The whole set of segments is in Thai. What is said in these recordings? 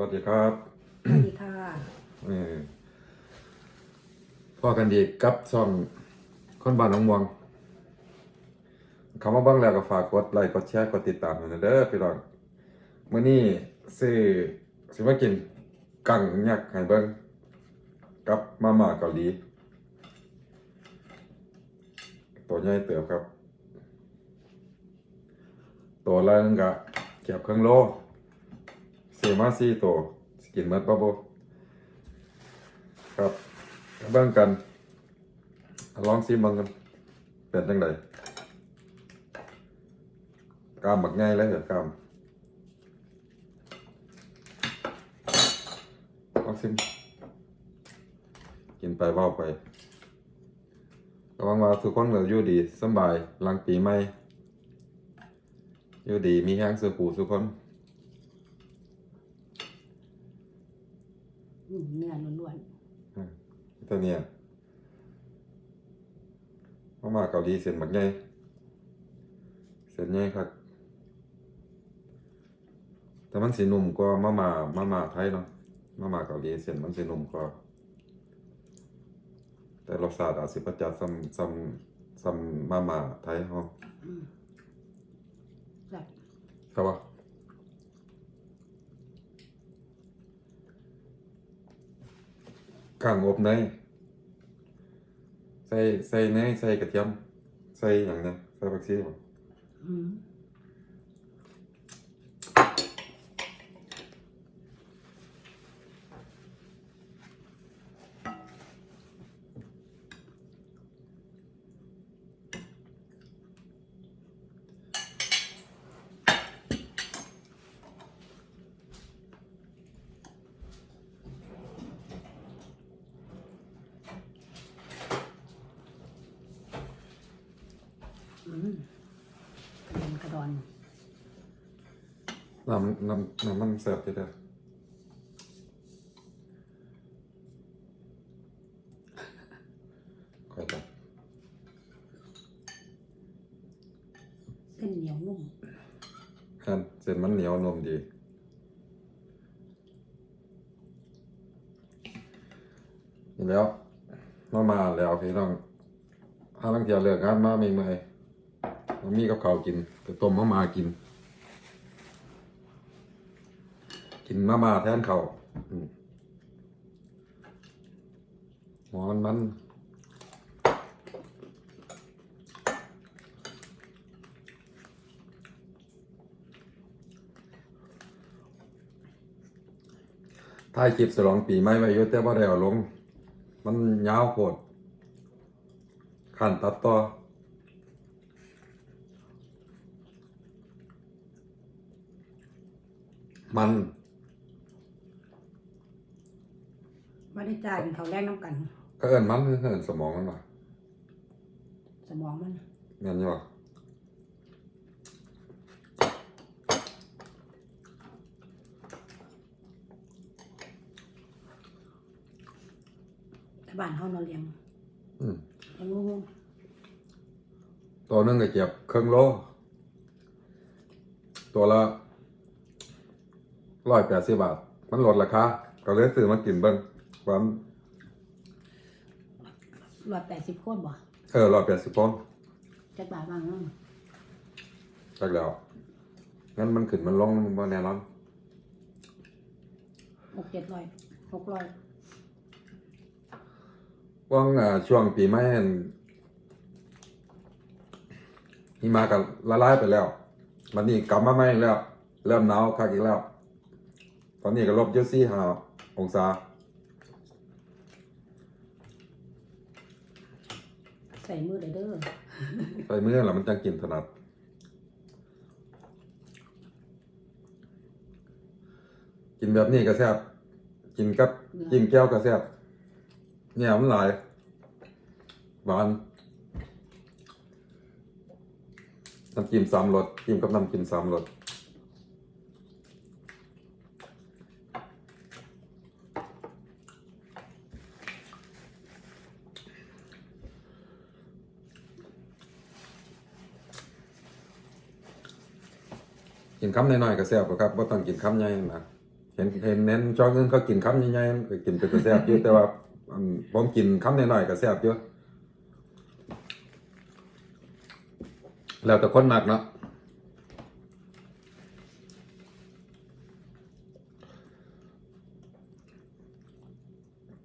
วัสดีครับสวัสดีค่ะเออพ่อกันดีกับซ่องคนบ้านหนองม่วงคำว่าเบ้างแล้วก็ฝากกดไลค์กดแชร์กดติดตามด้วยนะเด้อพี่น้องมื้อนี้ซื้อสิมากินกังยักษ์ให้เบิ่งกับมาม่าเกาหลีตัวใหญ่เติบครับ ตัวละนึงก็เกือบครึ่งโล ซื้อมาสี่ตัวสกินหมดบ่บ่ครับเบิ่งกัน ลองซิมเบิ่งกัน เป็นจังไดกล้ามบักง่ายเลยเหรอกล้ามลองซิม กินไปเว้าไประวังว่าทุกคนก็อยู่ดีสบายหลังปีใหม่อยู่ดีมีแห้งสุขูทุกคน อืม เนื้อล้วนตัวเนี้ยมามาเกาหลีเส้นบักใหญ่เส้นใหญ่ครับแต่มันสีนุ่มกว่ามามามามาไทยเนาะมามาเกาหลีเส้นมันสีนุ่มกว่าแต่รสชาติอาจสิประจัดซ้ำซ้ำซ้ำมามาไทยเฮาๆแบบ ครับว่า ข้างอบเนยใส่ใส่เนยใส่กระเทียมใส่อย่างเนี้ยใส่ผักชีอืมอืมกระดอนกระดอน น้ำน้ำน้ำมันแซ่บทีเดียวค่อยตัดเส้นเหนียวนุ่มกันเส้นมันเหนียวนมดีนี่แล้วมามาแล้วพี่น้องถ้าลังเทียเลิกงานมาไม่เมื่อยมามีกับข้าวกินไปต้มมามากิน กินมามาแทนเขาอืมหมอมันมันถ่ายคลิปสลองปีใหม่ไว้อยู่แต่ว่าได้เอาลง มันยาวโพดขันตัดต่อมัน ไม่ได้จ่ายเป็นเขาแรกน้ำกัน ก็เอินมันคือเอินสมองมันว่ะสมองมันแม่นอยู่ว่ะถ้าบ้านเขานอนเลี้ยงอืมเลี้ยงงูตัวหนึงก็เก็บครึ่งโล ตัวละร้อยแปดสิบบาท มันลดราคาก็เลยซื้อมากินเบิ้ง ความรวดแปดสิบโคตรบ่เออร้อยแปดสิบปอนด์จักบาทบ้างเนาะจักแล้วงั้นมันขึ้นมันลงมันแน่นอนหกเจ็ดร้อยหกร้อยว่างอ่าช่วงปีใหม่นั่นหิมากับละลายไปแล้วมันนี่กลับมาใหม่อีกแล้ว เริ่มหนาวคักอีกแล้ว ตอนนี้ก็ลบเยอะสี่ห้าองศา ใส่มือเด้อเด้อไปเมื่อแล้วมันจังกินถนัดกินแบบนี้ก็แซ่บกินกับจิ้มแก้วก็แซ่บเนี่ยมันหลายหวานน้ำจิ้มสามรสจิ้มกับน้ำจิ้มสามรส กินคำน้อยๆก็แซ่บก็ครับว่าต้องกินคำใหญ่นะเห็นเห็นเน้นช่องนึงเขากินคำใหญ่ๆก็กินเป็นตัวแซ่บอยู่แต่ว่าผมกินคำน้อยๆก็แซ่บอยู่แล้วแต่คนมักเนาะ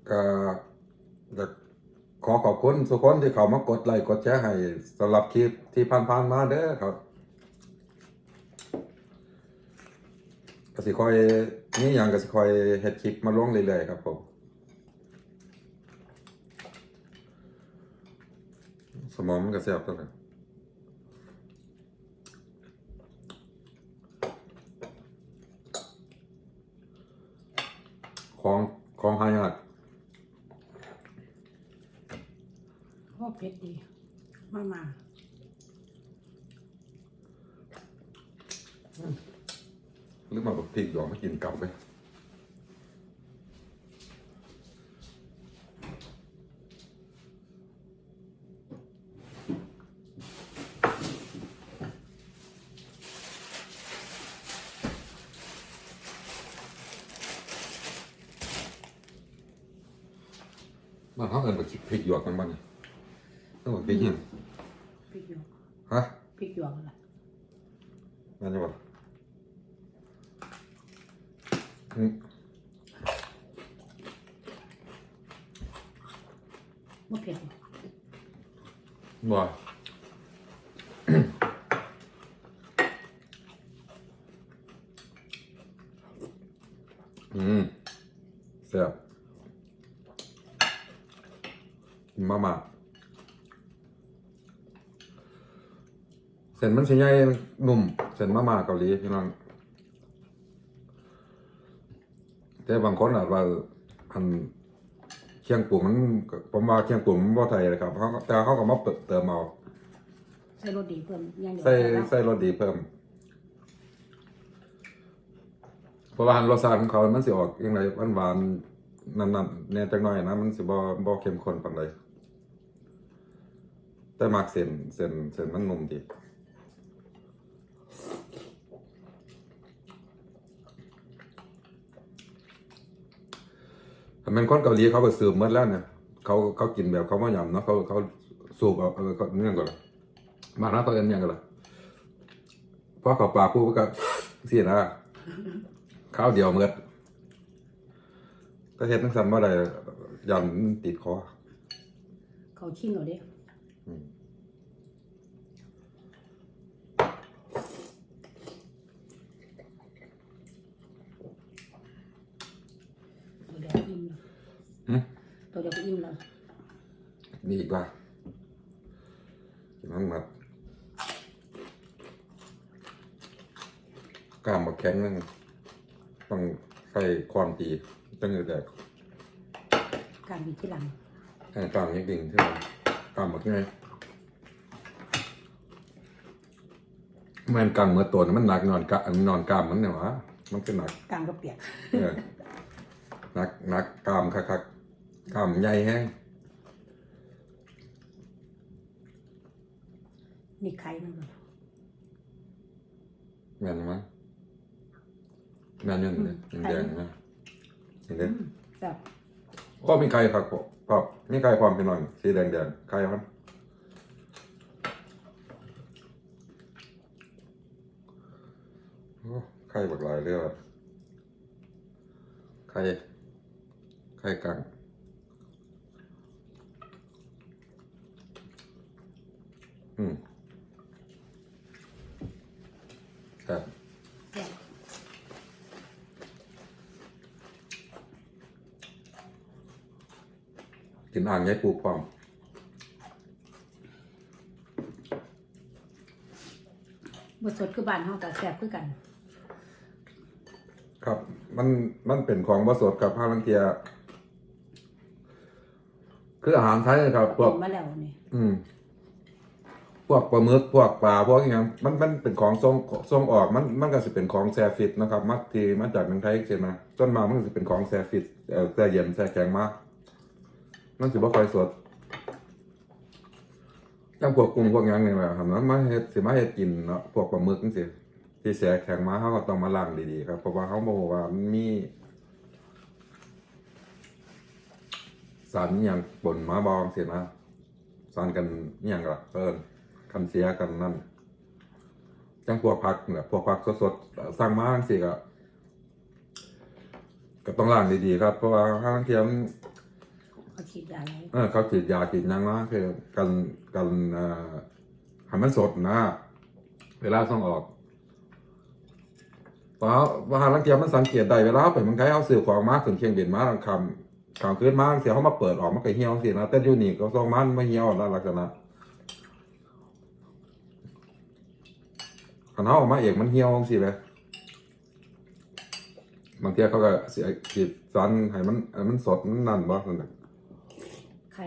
ก็อยากขอขอบคุณทุกคนที่เขามากดไลค์กดแชร์ให้สำหรับคลิปที่ผ่านๆมาเด้อครับ ก็สิคอยนี่อย่างก็สิคอยเฮ็ดคลิปมาลงเรื่อยๆครับผมสมองมันก็แซ่บตัวกันของของหายากโอ้เผ็ดดี มามาห รือมาแบบพริกหยองมากินกลับไปมันเขาเอินแบบพริกหยวกกันบ้างนี่ต้องแบบพริกเนี่ยงพริกหยวกฮะพริกหยวกอะไรนั่นจะบอกอืม บ่เผ็ดบ่บ่อืมแซ่บมามาเส้นมันสิใหญ่นุ่มเส้นมาม่าเกาหลีพี่น้อง แต่บางคนอาจว่าอันเคียงปรุงมันก็ผมว่าเคียงปรุงมันบ่ไทยเลยครับเขาก็แต่เขาก็มาเติมเอาใส่รสดีเพิ่มอย่างเดียวใส่แล้วใส่รสดีเพิ่มเพราะว่าอันรสชาติของเขามันสิออกยังไงหวานๆนั่นๆแน่จักหน่อยนะมันสิบ่บ่เข้มข้นปานใดแต่มักเส้นเส้นเส้นมันนุ่มดี ถ้าแม่นคนเกาหลีเขาก็สืบหมดแล้วเนี่ยเขาเขากินแบบเขาบ่ยำเนาะเขาเขาสูบเอาเออเขาเนี่ยก่อนล่ะมาหน้าตัวเอ็นยังกันล่ะเพราะเขาปลากพูดก็สินะข้าวเดียวเมื่อก็เฮ็ดทั้งสันว่าได้ยันติดคอเขาชิมเอาเด้ อืม ตัวเดียวก็อิ่มแล้ว หึ ตัวเดียวก็อิ่มแล้วมีอีกว่ากินมันหมัดกล้ามมาแข็งนึงต้องใส่ความตีตั้งแต่การกินที่หลังแองกล้ามยังดิ่งใช่ไหมกล้ามหมดไงมันกล้ามเมื่อตัวน่ะมันหนักนอนกะนอนกล้ามมันเนี่ยวะมันคือหนักกลางก็เปียกเออนักนักกล้ามคักๆ กล้ามใหญ่แห้งนี่ไข่มันก่อนแม่นมั้ยแม่นอยังเลยแดงๆนะเห็นไหมแบบก็มีไข่ครับพ่อมีไข่ความเป็นหน่อยสีแดงๆไข่มันโอ้ไข่บักหลายเลยว่ะไข่ไข่กัง อืมครับแบบกินอ่างยายปลูกพร้อมบสดคือบ้านเฮาแต่แซ่บคือกัน ครับ มันมันเป็นของบสดกับผ้าลังเกียคืออาหารไทยครับพวก กินมาแล้วนี่ อืมพ วกปลาหมึกพวกปลาพวกอย่างมันมันเป็นของทรงทรงออกมันมันก็จะเป็นของแซฟิตนะครับมักที่มาจากเมืองไทยใช่ไหมจนมามันก็จะเป็นของแซฟิตเอ่อแซ่เย็นแซ่แข็งมากมันสิบ่ค่อยสดตั้งพวกกุ้งพวกหยังนี่แหละครับมันมาเฮ็ดสิมาเฮ็ดกินเนาะพวกปลาหมึกจังซี่ที่เสียแข็งมาเขาก็ต้องมาล้างดีๆครับเพราะว่าเขาบอกว่ามันมีสารอย่างปนมาบองเสียนะสารกันอย่างละเอิน คันเสียกันนั่นจังพวกผักเนี่ยพวกผักสดๆสั่งมาจังสิก็ก็ต้องล้างดีๆครับ เพราะว่าข้างเทียมเขาฉีดยาอะไรเออเขาฉีดยาฉีดหยังนะคือกันกันเอ่อให้มันสดนะ เวลาส่งออกเพราะว่าหาลังเทียมมันสังเกตได้เวลาไปเมันใครเอาสื่อของมาขึ้นเชียงเด่นมาคำคำขึ้นมาเสียเขามาเปิดออกมันก็เหี่ยวสินะแต่อยู่นี่ก็ส่งมันไม่เหี่ยวนะลักษณะ ขันเขาออกมาเองมันเหี่ยวสิเลยบางทีเขาก็เสียขีดสันให้มันให้มันสดมันนั่นบ่นั่นน่ะใคร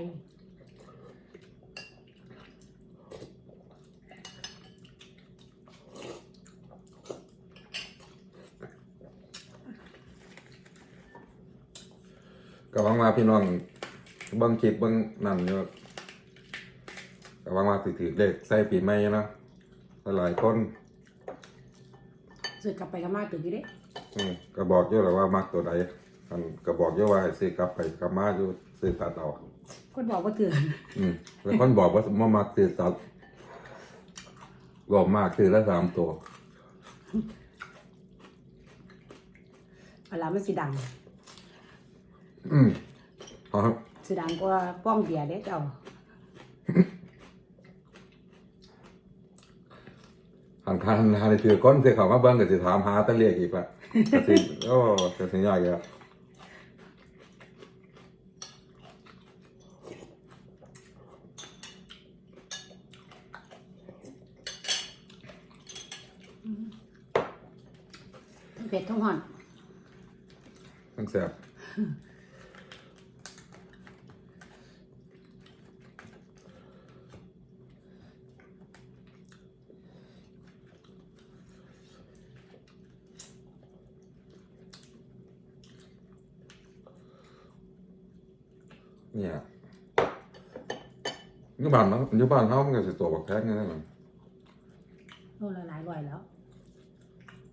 ก็หวังว่าพี่น้องเบิ่งคลิปเบิ่งนั่นอยู่ก็หวังว่าสิถือเลขใส่ปีใหม่นะหลายๆคน ซื้อกลับไปก็มาตื่นอยู่เด้อืมก็บอกอยู่และว่ามักตัวใดอันก็บอกอยู่ว่าให้ซื้อกลับไปกลับมาอยู่ซื้อตัดเอาคนบอกว่าตื่นอืมแล้วคนบอกว่าบ่มักซื้อตัดบอกมากซื้อละสามตัวเวลามันสีดังอืมเอาครับสีดังกว่าป้องเบียร์เด้เจ้า หัน คันหาในถือก้นเสียเขามาเบิ้งก็สิถามหาตะเลขอีกละก็สิโอ้ก็สิยากอยู่แล้ว ทั้งเผ็ดทั้งห่อน ทั้งแซ่บเนี่ย อยู่บ้านเนาะอยู่บ้านเฮามันก็สิตัวบักแท้งนั่นแหละโลละหลายร้อยแล้ว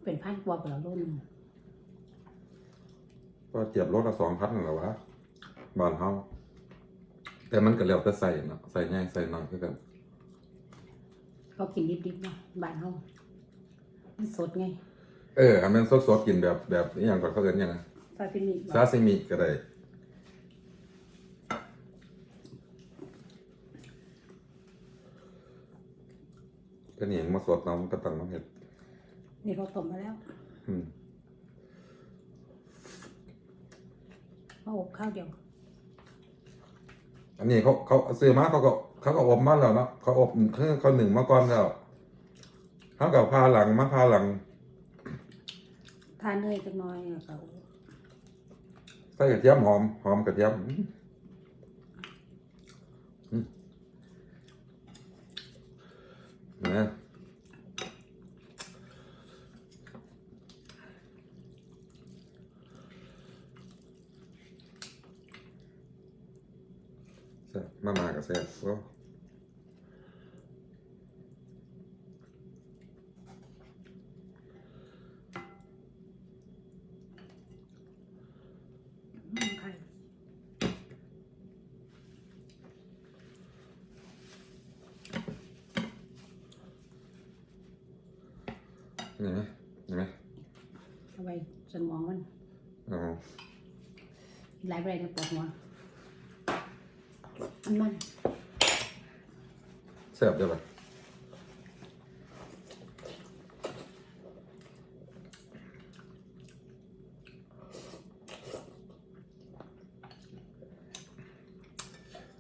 เป็นพันกว่าไปแล้วโลนึงก็เจ็บรถละสองพันนั่นแหละวะบ้านเฮาแต่มันก็แล้วแต่ใส่เนาะใส่ง่ายใส่น้อยคือกันเขากินดิบๆเนาะบ้านเฮามันสดไงเอออันนั้นสดๆกินแบบแบบอหย่างก่อนเขาเอิ้นหยังไงซาซิมิซาซิมิก็ได้ ก็นี่มาสดเนาะมันก็ต้องมาเฮ็ดนี่เขาต้มมาแล้วอืมเขาอบข้าวเดียวอันนี้เขาเขาซื้อมาเขาก็เขาก็อบมาแล้วเนาะเขาอบคือเขาหนึ่งมาก่อนแล้วเขากับพาหลังมาพาหลังทานเนยจักหน้อยแล้วก็ใส่กระเทียมหอมหอมกระเทียมอืมอืม นะแซ่บมามากับแซ่บโอ้ อืมไข่ เห็นไหมเห็นไหมเอาไว้สมองมันอ๋อหลายไปเลยปวดหัวมันมันแซ่บได้ปะ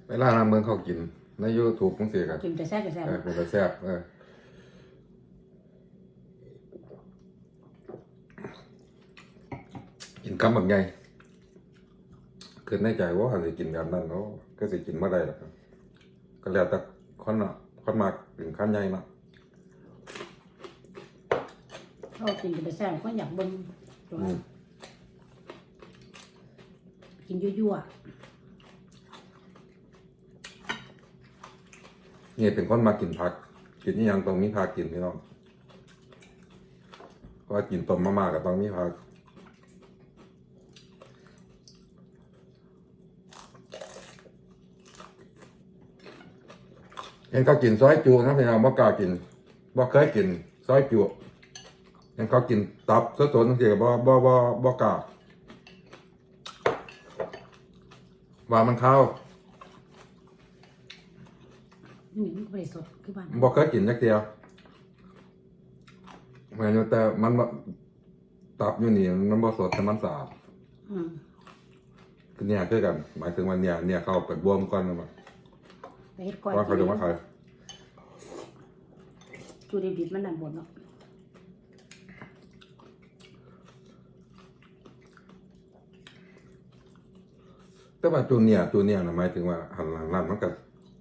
เวลาน้ำเมืองเขากิน ในยูทูบมึงเสียกันกินแต่แซ่บแต่แซ่บเออเป็นไปแซ่บเออกิน คำแบบไงคือในใจว่าเขาจะกินแบบนั้นเนาะก็จะกินเมื่อไรล่ะครับก็แล้วแต่คนเนาะคนมากกินขั้นใหญ่เนาะเขากินแต่แซ่บก็อยากเบิ่งตัวนั้นกินยั่วนี่เป็นคนมากินผัก กินนี่ยังต้องมีผักกินพี่น้องราะว่ากินต้มมาม่าก็ต้องมีผัก เห็นเขากินซอยจูนะพี่น้องบ่กล้ากินบ่เคยกินซอยจูเห็นเขากินตับสดๆจังซี่ก็บ่บ่บ่บ่กล้าว่ามันข้าวนี่มันก็ไม่ได้สดคือบ้านบ่เคยกินจักเดียวแม่นอยู่แต่มันบ่ตับอยู่นี่มันบ่สดแต่มันสะอาดอืมคือเนี่ยคือกัน หมายถึงว่าเนี่ยเนี่ยเข้าไปบวมก่อนนะมัน ไปเฮ็ดก้อยว่าเขาจะมาขายจูดิบๆมันนั่นบนเนาะแต่ว่าจูเนี่ยจูเนี่ยนะหมายถึงว่าหันหลังนั่นมันก็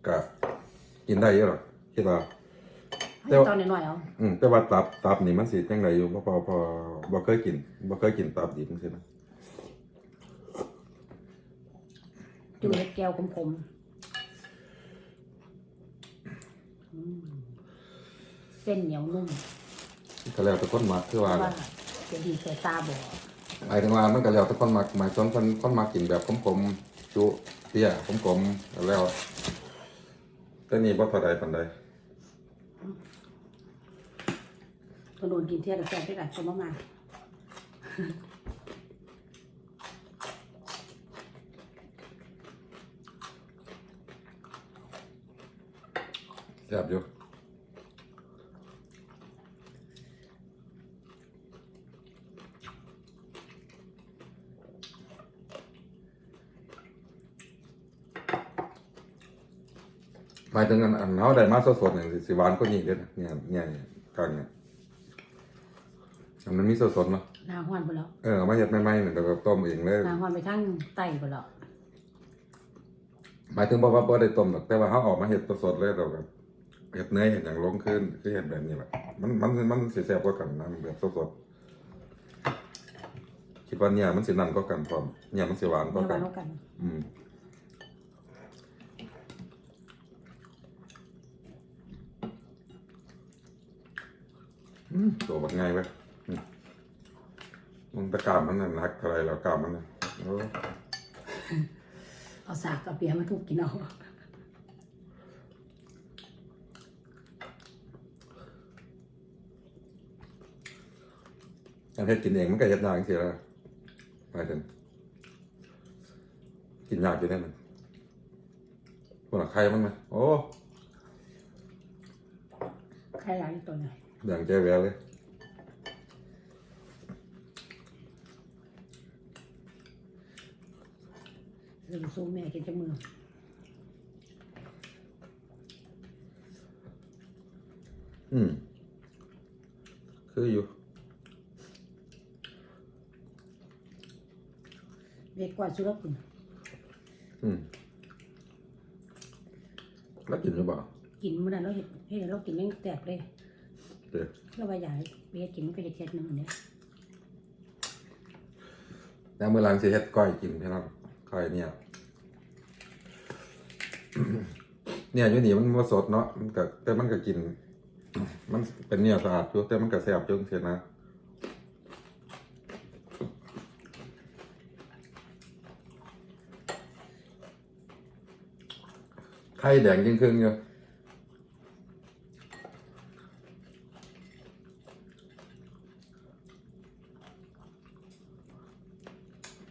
ก็กินได้เยอะหรอกคิดว่าแต่ให้ว่าตอนน้อยๆเอาอืมแต่ว่าตับตับนี่มันสิจังไดอยู่บ่พอพอบ่เคยกินบ่เคยกินตับดิบจังซี่นะ จูเฮ็ดแก้วคมๆอืม เส้นเหนียวนุ่มก็แล้วแต่คนมักคือเพว่าราะว่าจะดีใส่ตาบอดหมายถึงว่ามันก็แล้วแต่คนมักหมายถึงคนคนมักกินแบบขมๆจุเตี้ยขมๆก็แล้วแต่นี่บ่เท่าใดปานใดก็โดนกินเที่ยงแซ่บด้วยกันสมมา แซ่บอยู่หมายถึงอันอันเฮาได้มาสดๆนี่สิสิหวานกว่านี้เด้อนะเนี่ยเนี่ยเนี่ยกลางเนี่ยอันมันมีสดๆเนาะหนาห้อนไปแล้วเออเอามาเฮ็ดใหม่ๆนี่แล้วก็ต้มเองเลยหนาห้อนไปทั้งไตไปแล้วหมายถึงบ่ว่าบ่ได้ต้มหรอกแต่ว่าเฮาเออกมาเฮ็ดสดๆเลยเราก็ เฮ็ดเนยเฮ็ดหยังลงขึ้นคือเฮ็ดแบบนี้แหละมันมันมันสิแซ่บกว่ากันนะแบบสดๆคิดว่าเนี่ยมันสินั่นกว่ากันพร้อมเนี่ยมันสิหวานกเมื่ว่าอกัวานนแล้วกันอืมอืมตัวบักง่ายเว้ยอืมมันตะกร้ามมันน่ะหนักอะไรแล้วกร้ามมันน่ะโอ้เอาสากกับเบียร์มาทุบกินเอา การเฮ็ดกินเองมันก็เฮ็ดยากจังซี่ล่ะหมายถึงกินยากอยู่แน่มันพวกน่ะใครมันไหมโอ้ใครหลายตัวไหนแดงใจแววเลยซื้อสู้แม่กินจังมืออืมคืออยู่ เด็กกว่าสุรคุณอืมแล้วกินหรือเปล่ากินมื้อนั้นเราเห็ดเห็ดเรากินยังแตกเลยเดี๋ยวเราว่าอยากให้เบียร์กินมันก็เห็ดเทียดหนึ่งอันเนี้ยแล้วเมื่อหลังสิเฮ็ดก้อยกินพี่น้องก้อยเนี่ย เนี่ยอยู่นี่มันบ่สดเนาะมันก็แต่มันก็กิน มันเป็นเนี่ยสะอาดอยู่แต่มันก็แซ่บอยู่จังซี่นะ ไข่แดงยิ่งครึ่งอยู่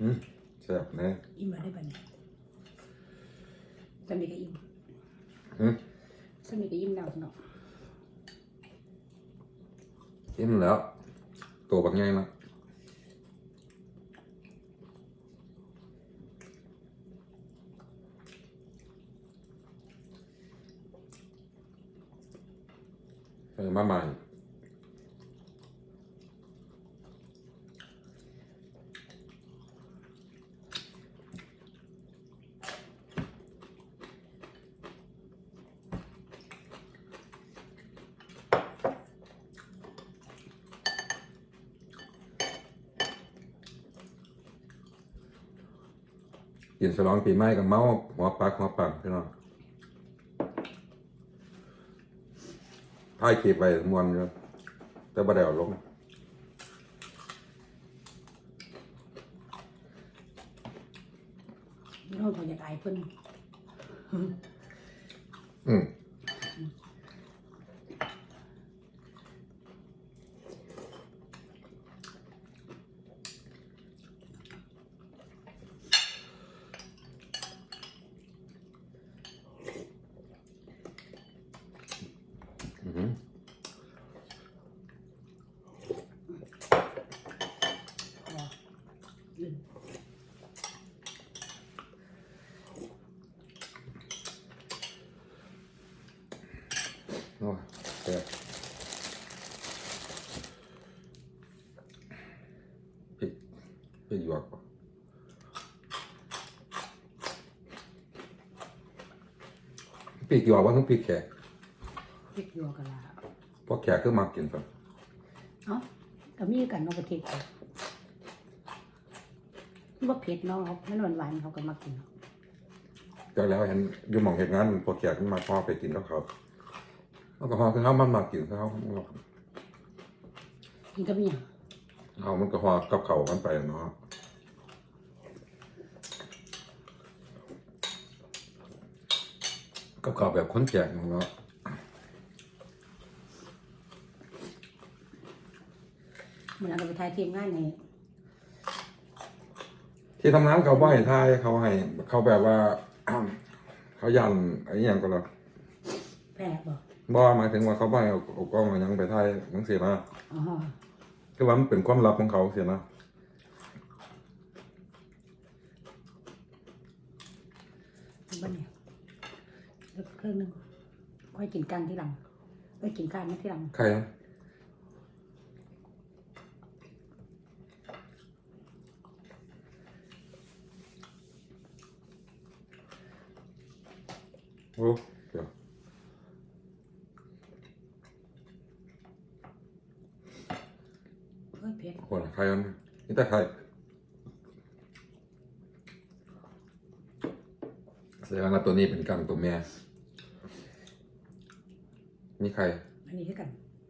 อืมแซ่บแน่ อิ่มมาได้ปะเนี่ยสามีก็อิ่ม อืม สามีก็อิ่มแล้วเนาะ กินแล้ว ตัวบักใหญ่นะเออ มาใหม่ กินฉลองปีใหม่กับเมาหัวปักหัวปังพี่น้อง ทายคลิปไปมวนอยแต่บ่ได้เอาลงเราพออยากอายเพิ่นอืม พริกหยวกปะพริกหยวกว่าต้องพริกแขกพริกหยวกกะลาเพราะแขกคือมากินกันเอ้าก็มีกันเนาะประเทศเขาบ่เผ็ดเนาะมันหวานๆเขาก็มากินเนาะจากแล้วเห็นอยู่หมองเหตุงานพวกแขกมันมาพอไปกินกับเขาแล้วก็พอคือเขามันมากินเขา กินกับหยัง เขามันก็พอกับเขามันไปเนาะกับเขาแบบคนแขกเนาะมันเอาไปถ่ายทีมงานในที่ทำน้ำเขาบ่ให้ทายเขาให้เขาแบบว่า เขายันไอ้อหย่างก็แล้วแพร่บ่บ่หมายถึงว่าเขาบ่ให้เอาเอากล้องเอาหยังไปถ่ายหนังสือนะอ๋อ คือว่ามันเป็นความลับของเขาเสียนะบ้านเนี่ยแล้วเครื่องหนึงค่อยกินกันที่หลังเอ้ยกินกันไม่ที่หลังใครนะโอ้ เดี๋ยวเอ้ยเผ็ดคนใครมันนี่แต่ใครแสดงว่าตัวนี้เป็นกังตัวแม่มีใครอันนี้คือกัน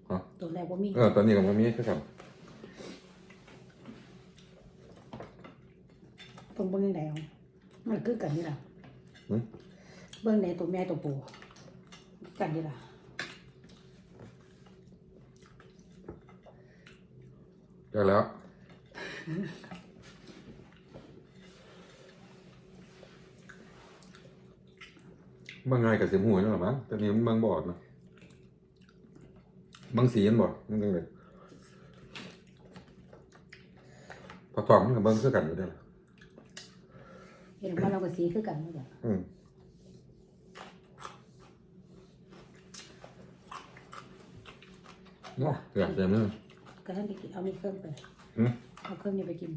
ฮะตัวแรกว่ามีเออตัวนี้กับมันมีคือกันตรงเบื้องใดเอามันคือกันนี่ล่ะหึเบื้องใดตัวแม่ตัวปู่กันนี่ล่ะ เดี๋ยวแล้ว บางไงกับเสียมหูนั่นหรอมั้งแต่นี่มันบางบอดนะบางสีมันบอดนั่นจังเลยพอตอบมันกับเบิ้งคือกันอยู่เด้อเห็นว่าเราก็สีคือกันนี่แหละอืมว้าเกือบเต็มเลย ก็ท่านไปกินเอามีเครื่องไปอืม เอาเครื่องนี้ไปกิน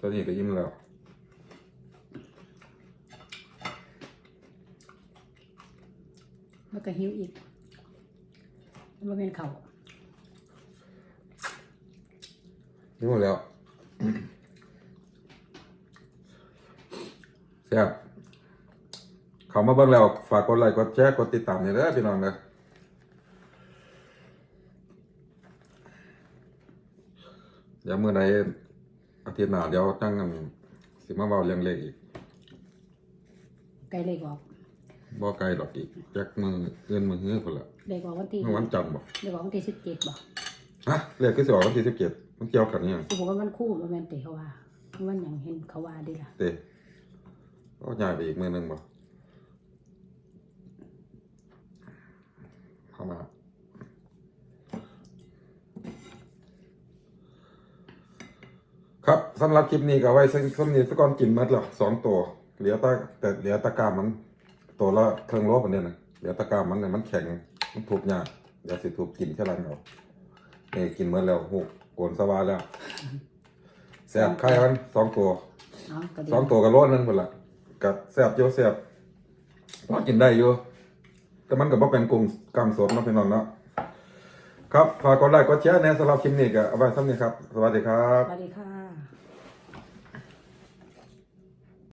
ตอนนี้ก็ยิ้มแล้วแล้วก็หิวอีกมันเป็นเขายิ้มหมดแล้วแซ่บเขามาเบิ่งแล้ว ฝากกดไลค์กดแชร์กดติดตามนี่เด้อพี่น้องเด้อเดี๋ยวมื้อใดอาทิตย์หน้าเดี๋ยวตั้งกันสิมาเว้าเรื่องเลขอีกไกลเลยบอกบ่ไกลดอกอีกจักมือเอื้อนมือฮื้อพุ่นละเลยบอกวันที่เมื่อวันจันทร์บ่เลยบอกวันที่สิบเจ็ดบอกฮะเลขคือสิออกวันที่17มันเกี่ยวกันอิหยังคือบอกว่ามันคู่มันแมนเตะเขาว่ามันอย่างเห็นเขาว่าดีล่ะเต้ก็ย้ายไปอีกมือหนึงบ่เข้ามา ครับสำหรับคลิปนี้ก็เอาไว้สักสำนี้สักก่อนกินหมัดแล้วสองตัวเหลือแตะแต่เหลือตะกร้ามมัน ตัวละเครื่องโลปอันเนี้ยนะเหลือตะกร้ามมันเนี่ยมันแข็งมันทุบยากเดี๋ยวสิทุบกินแค่ลังเอานี่กินหมดแล้วหกโกนสวาแล้วแซ่บไข่มันสองตัวเนาะก็ดีสองตัวกับโลนึงหมดละกับแซ่บเยอะแซ่บพอกินได้อยู่แต่มันก็บ่เป็นกุ้งกำสดเนาะพี่น้องเนาะครับฝากกดไลค์กดแชร์แน่สำหรับคลิปนี้ก็เอาไว้ซ้ำนี้ครับ สวัสดีครับ สวัสดีค่ะ